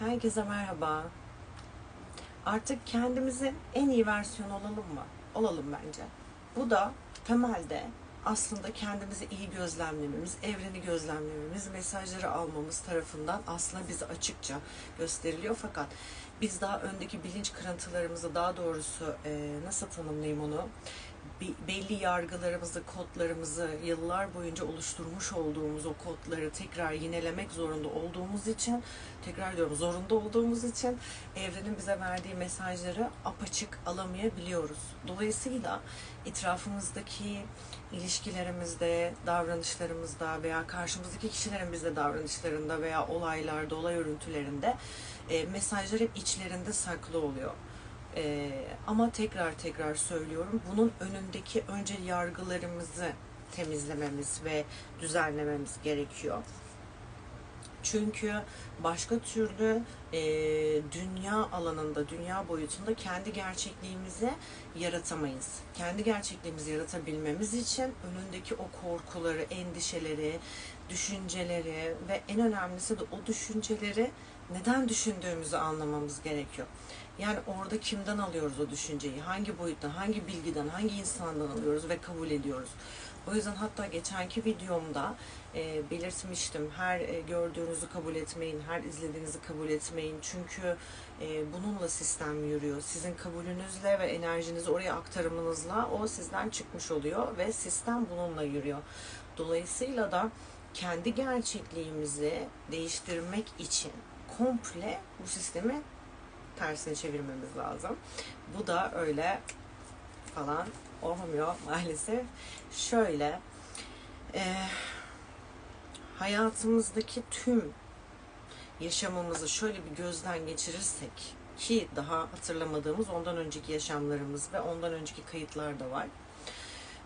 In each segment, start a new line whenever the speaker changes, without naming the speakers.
Herkese merhaba. Artık kendimizin en iyi versiyonu olalım mı? Olalım bence. Bu da temelde aslında kendimizi iyi gözlemlememiz, evreni gözlemlememiz, mesajları almamız tarafından aslında bize açıkça gösteriliyor. Fakat biz daha öndeki bilinç kırıntılarımızı daha doğrusu nasıl tanımlayayım onu? Belli yargılarımızı, kodlarımızı yıllar boyunca oluşturmuş olduğumuz o kodları tekrar yinelemek zorunda olduğumuz için, tekrar diyorum zorunda olduğumuz için evrenin bize verdiği mesajları apaçık alamayabiliyoruz. Dolayısıyla etrafımızdaki ilişkilerimizde, davranışlarımızda veya karşımızdaki kişilerin bizde davranışlarında veya olaylarda, olay örüntülerinde e, mesajlar hep içlerinde saklı oluyor. Ee, ama tekrar tekrar söylüyorum bunun önündeki önce yargılarımızı temizlememiz ve düzenlememiz gerekiyor. Çünkü başka türlü e, dünya alanında, dünya boyutunda kendi gerçekliğimizi yaratamayız. Kendi gerçekliğimizi yaratabilmemiz için önündeki o korkuları, endişeleri, düşünceleri ve en önemlisi de o düşünceleri neden düşündüğümüzü anlamamız gerekiyor. Yani orada kimden alıyoruz o düşünceyi? Hangi boyuttan, hangi bilgiden, hangi insandan alıyoruz ve kabul ediyoruz? O yüzden hatta geçenki videomda e, belirtmiştim. Her e, gördüğünüzü kabul etmeyin, her izlediğinizi kabul etmeyin. Çünkü e, bununla sistem yürüyor. Sizin kabulünüzle ve enerjinizi oraya aktarımınızla o sizden çıkmış oluyor ve sistem bununla yürüyor. Dolayısıyla da kendi gerçekliğimizi değiştirmek için komple bu sistemi tersine çevirmemiz lazım. Bu da öyle falan olmuyor maalesef. Şöyle e, hayatımızdaki tüm yaşamımızı şöyle bir gözden geçirirsek ki daha hatırlamadığımız ondan önceki yaşamlarımız ve ondan önceki kayıtlar da var.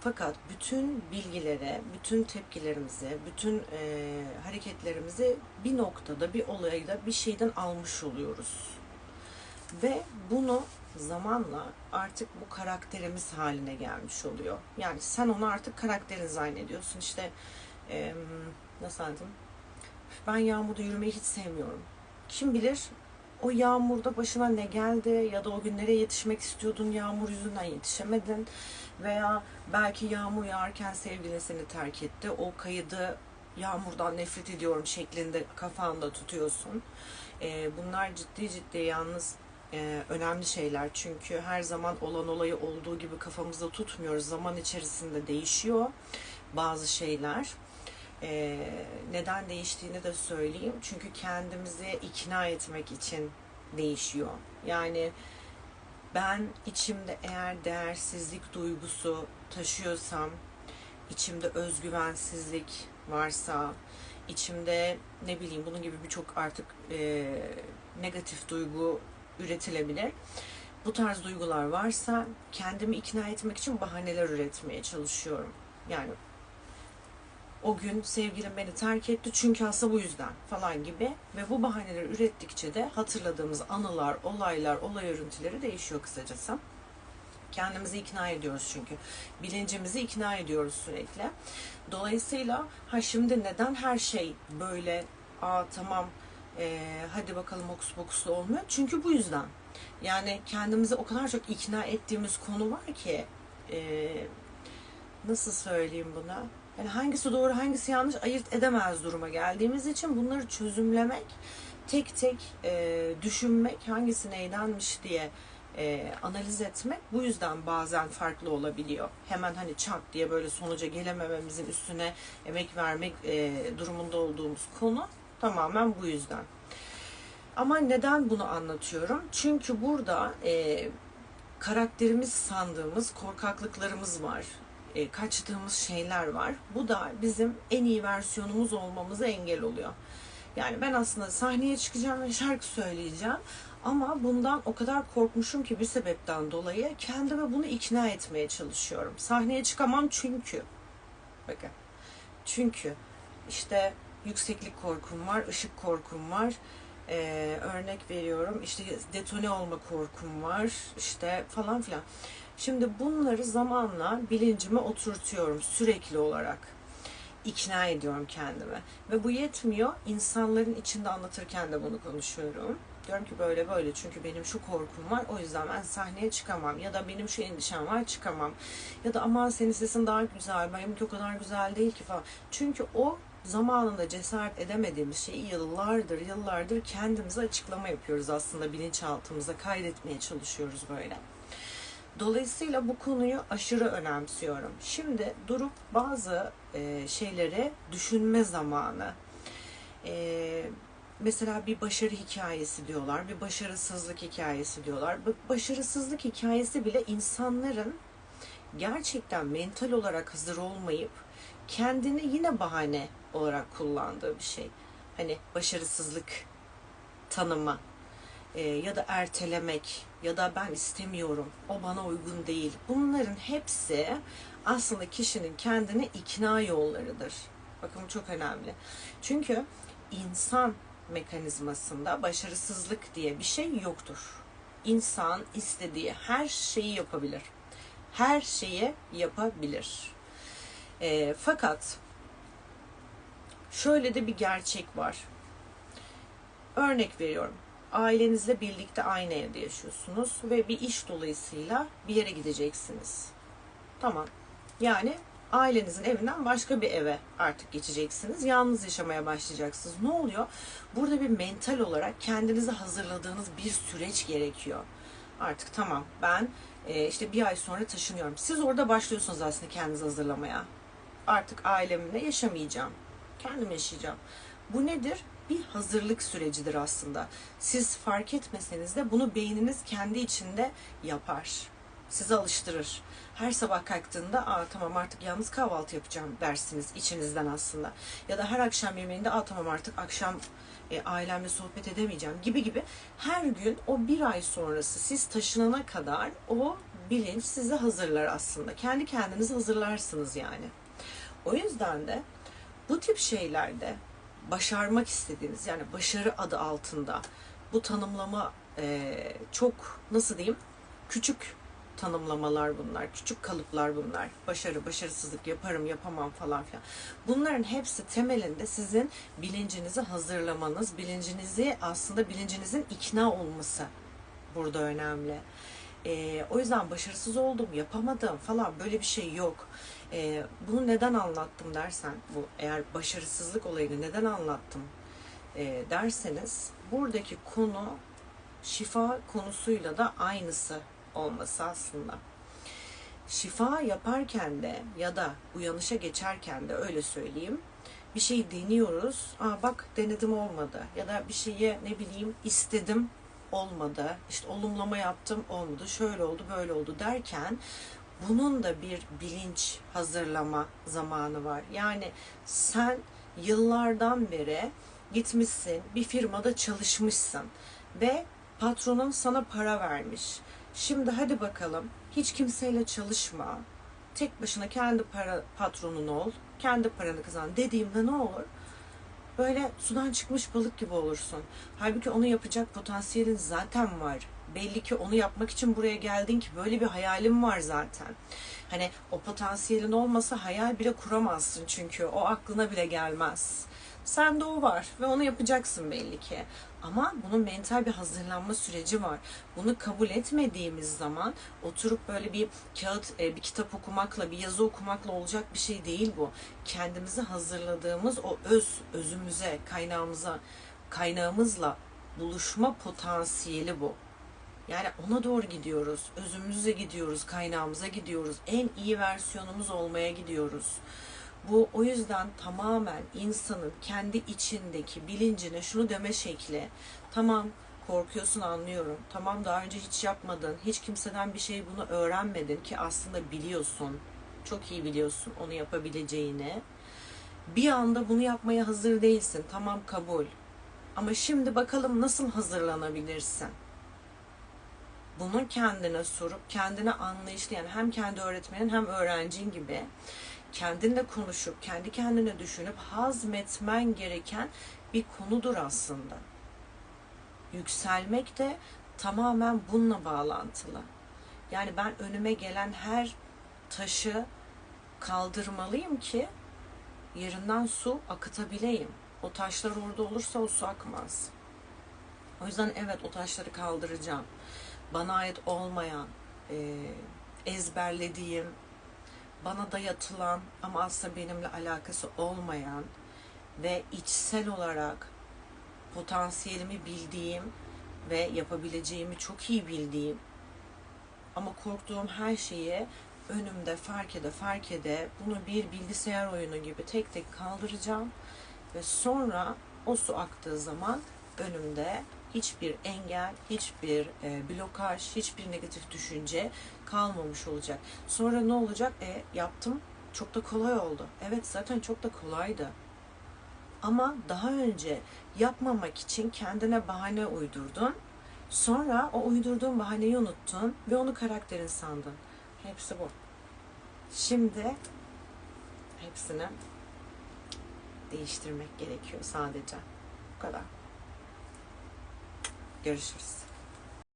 Fakat bütün bilgilere, bütün tepkilerimizi, bütün e, hareketlerimizi bir noktada, bir olayda, bir şeyden almış oluyoruz. Ve bunu zamanla artık bu karakterimiz haline gelmiş oluyor. Yani sen onu artık karakterin zannediyorsun. İşte e, nasıl anlatayım? Ben yağmurda yürümeyi hiç sevmiyorum. Kim bilir o yağmurda başına ne geldi ya da o gün nereye yetişmek istiyordun yağmur yüzünden yetişemedin veya belki yağmur yağarken sevgilin seni terk etti o kaydı yağmurdan nefret ediyorum şeklinde kafanda tutuyorsun. Ee, bunlar ciddi ciddi yalnız e, önemli şeyler çünkü her zaman olan olayı olduğu gibi kafamızda tutmuyoruz. Zaman içerisinde değişiyor bazı şeyler. Ee, neden değiştiğini de söyleyeyim. Çünkü kendimizi ikna etmek için değişiyor. Yani ben içimde eğer değersizlik duygusu taşıyorsam, içimde özgüvensizlik varsa, içimde ne bileyim bunun gibi birçok artık e, negatif duygu üretilebilir. Bu tarz duygular varsa kendimi ikna etmek için bahaneler üretmeye çalışıyorum. Yani o gün sevgilim beni terk etti çünkü aslında bu yüzden falan gibi ve bu bahaneleri ürettikçe de hatırladığımız anılar, olaylar, olay örüntüleri değişiyor kısacası. Kendimizi ikna ediyoruz çünkü. Bilincimizi ikna ediyoruz sürekli. Dolayısıyla ha şimdi neden her şey böyle aa tamam ee, hadi bakalım hokus pokuslu olmuyor? Çünkü bu yüzden. Yani kendimizi o kadar çok ikna ettiğimiz konu var ki ee, nasıl söyleyeyim buna? Yani hangisi doğru hangisi yanlış ayırt edemez duruma geldiğimiz için bunları çözümlemek, tek tek e, düşünmek, hangisi neydenmiş diye e, analiz etmek bu yüzden bazen farklı olabiliyor. Hemen hani çat diye böyle sonuca gelemememizin üstüne emek vermek e, durumunda olduğumuz konu tamamen bu yüzden. Ama neden bunu anlatıyorum? Çünkü burada e, karakterimiz sandığımız korkaklıklarımız var e, kaçtığımız şeyler var. Bu da bizim en iyi versiyonumuz olmamıza engel oluyor. Yani ben aslında sahneye çıkacağım ve şarkı söyleyeceğim. Ama bundan o kadar korkmuşum ki bir sebepten dolayı kendime bunu ikna etmeye çalışıyorum. Sahneye çıkamam çünkü. Bakın. Çünkü işte yükseklik korkum var, ışık korkum var. Ee, örnek veriyorum işte detone olma korkum var işte falan filan. Şimdi bunları zamanla bilincime oturtuyorum sürekli olarak. ikna ediyorum kendimi. Ve bu yetmiyor. İnsanların içinde anlatırken de bunu konuşuyorum. Diyorum ki böyle böyle çünkü benim şu korkum var o yüzden ben sahneye çıkamam. Ya da benim şu endişem var çıkamam. Ya da aman senin sesin daha güzel benimki o kadar güzel değil ki falan. Çünkü o zamanında cesaret edemediğimiz şeyi yıllardır yıllardır kendimize açıklama yapıyoruz aslında bilinçaltımıza kaydetmeye çalışıyoruz böyle. Dolayısıyla bu konuyu aşırı önemsiyorum. Şimdi durup bazı e, şeyleri düşünme zamanı. E, mesela bir başarı hikayesi diyorlar, bir başarısızlık hikayesi diyorlar. Bu başarısızlık hikayesi bile insanların gerçekten mental olarak hazır olmayıp kendini yine bahane olarak kullandığı bir şey. Hani başarısızlık tanımı e, ya da ertelemek ya da ben istemiyorum, o bana uygun değil. Bunların hepsi aslında kişinin kendine ikna yollarıdır. Bakın bu çok önemli. Çünkü insan mekanizmasında başarısızlık diye bir şey yoktur. İnsan istediği her şeyi yapabilir. Her şeyi yapabilir. E, fakat şöyle de bir gerçek var. Örnek veriyorum. Ailenizle birlikte aynı evde yaşıyorsunuz ve bir iş dolayısıyla bir yere gideceksiniz. Tamam. Yani ailenizin evinden başka bir eve artık geçeceksiniz. Yalnız yaşamaya başlayacaksınız. Ne oluyor? Burada bir mental olarak kendinizi hazırladığınız bir süreç gerekiyor. Artık tamam ben e, işte bir ay sonra taşınıyorum. Siz orada başlıyorsunuz aslında kendinizi hazırlamaya. Artık ailemle yaşamayacağım. Kendim yaşayacağım. Bu nedir? Bir hazırlık sürecidir aslında. Siz fark etmeseniz de bunu beyniniz kendi içinde yapar. Sizi alıştırır. Her sabah kalktığında Aa, tamam artık yalnız kahvaltı yapacağım dersiniz içinizden aslında. Ya da her akşam yemeğinde Aa, tamam artık akşam e, ailemle sohbet edemeyeceğim gibi gibi. Her gün o bir ay sonrası siz taşınana kadar o bilinç sizi hazırlar aslında. Kendi kendinizi hazırlarsınız yani. O yüzden de bu tip şeylerde başarmak istediğiniz yani başarı adı altında bu tanımlama e, çok nasıl diyeyim küçük tanımlamalar bunlar, küçük kalıplar bunlar. Başarı, başarısızlık, yaparım, yapamam falan filan. Bunların hepsi temelinde sizin bilincinizi hazırlamanız, bilincinizi aslında bilincinizin ikna olması burada önemli. E, o yüzden başarısız oldum, yapamadım falan böyle bir şey yok. E, bunu neden anlattım dersen, bu eğer başarısızlık olayını neden anlattım e, derseniz, buradaki konu şifa konusuyla da aynısı olması aslında. Şifa yaparken de ya da uyanışa geçerken de öyle söyleyeyim. Bir şey deniyoruz. Aa bak denedim olmadı. Ya da bir şeyi ne bileyim istedim olmadı. İşte olumlama yaptım olmadı. Şöyle oldu böyle oldu derken bunun da bir bilinç hazırlama zamanı var. Yani sen yıllardan beri gitmişsin, bir firmada çalışmışsın ve patronun sana para vermiş. Şimdi hadi bakalım hiç kimseyle çalışma. Tek başına kendi para patronun ol. Kendi paranı kazan dediğimde ne olur? Böyle sudan çıkmış balık gibi olursun. Halbuki onu yapacak potansiyelin zaten var. Belli ki onu yapmak için buraya geldin ki böyle bir hayalin var zaten. Hani o potansiyelin olmasa hayal bile kuramazsın çünkü o aklına bile gelmez. Sende o var ve onu yapacaksın belli ki. Ama bunun mental bir hazırlanma süreci var. Bunu kabul etmediğimiz zaman oturup böyle bir kağıt, e, bir kitap okumakla, bir yazı okumakla olacak bir şey değil bu. Kendimizi hazırladığımız o öz, özümüze, kaynağımıza, kaynağımızla buluşma potansiyeli bu. Yani ona doğru gidiyoruz. Özümüze gidiyoruz, kaynağımıza gidiyoruz. En iyi versiyonumuz olmaya gidiyoruz. Bu o yüzden tamamen insanın kendi içindeki bilincine şunu deme şekli. Tamam korkuyorsun anlıyorum. Tamam daha önce hiç yapmadın. Hiç kimseden bir şey bunu öğrenmedin ki aslında biliyorsun. Çok iyi biliyorsun onu yapabileceğini. Bir anda bunu yapmaya hazır değilsin. Tamam kabul. Ama şimdi bakalım nasıl hazırlanabilirsin? Bunu kendine sorup kendine anlayışlı yani hem kendi öğretmenin hem öğrencin gibi kendinle konuşup, kendi kendine düşünüp hazmetmen gereken bir konudur aslında. Yükselmek de tamamen bununla bağlantılı. Yani ben önüme gelen her taşı kaldırmalıyım ki yerinden su akıtabileyim. O taşlar orada olursa o su akmaz. O yüzden evet o taşları kaldıracağım. Bana ait olmayan, ezberlediğim, bana dayatılan ama aslında benimle alakası olmayan ve içsel olarak potansiyelimi bildiğim ve yapabileceğimi çok iyi bildiğim ama korktuğum her şeyi önümde fark ede fark ede bunu bir bilgisayar oyunu gibi tek tek kaldıracağım ve sonra o su aktığı zaman önümde hiçbir engel, hiçbir e, blokaj, hiçbir negatif düşünce kalmamış olacak. Sonra ne olacak? E yaptım. Çok da kolay oldu. Evet zaten çok da kolaydı. Ama daha önce yapmamak için kendine bahane uydurdun. Sonra o uydurduğun bahaneyi unuttun ve onu karakterin sandın. Hepsi bu. Şimdi hepsini değiştirmek gerekiyor sadece. Bu kadar. Görüşürüz.